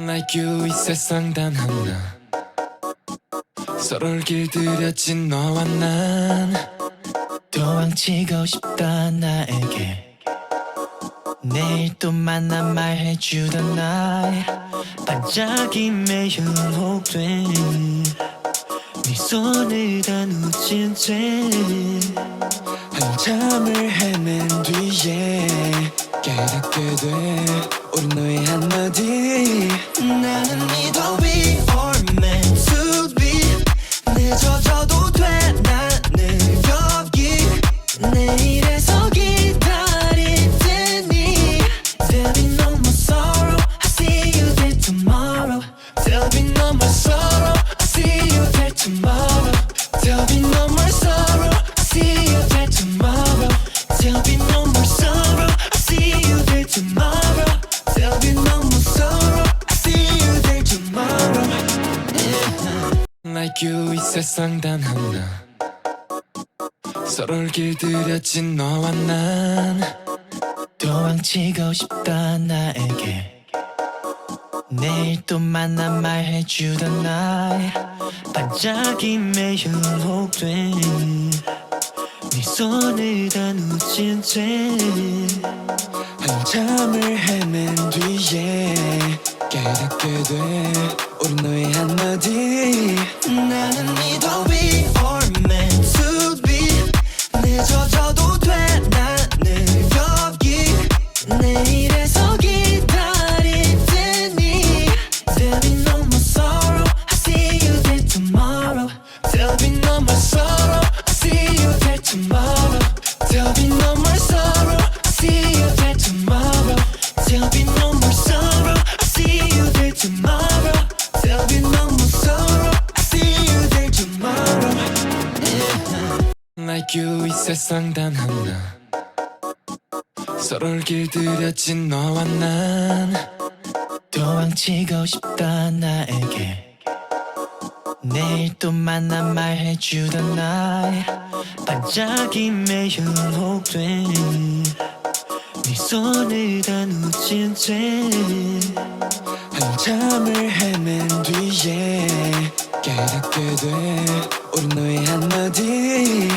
like you 이 세상 단 하나. 서로를 길들여진 너와 난. 도망치고 싶다 나에게. 내일 또 만나 말해주던 날. 반짝임에 현혹돼. 네 손을 다 놓친 채 한참을 헤맨 뒤에 깨닫게 돼. 우리 너의 한마디. 나는 믿어 we are meant you 이 세상 단 하나? 서로를 길들여진 너와 난 도망치고 싶다 나에게. 내일 또 만나 말해주던 날. 반짝임에 현혹돼 네 손을 다 놓친 채 한참을 헤맨 뒤에 깨닫게 돼. 우리 너의 한 you 이 세상 단 하나. 서로를 길들여진 너와 난. 도망치고 싶다 나에게. 내일 또 만나 말해주던 날. 반짝임에 현혹돼. 네 손을 다 놓친 채 한참을 헤맨 뒤에 깨닫게 돼. 우리 너의 한마디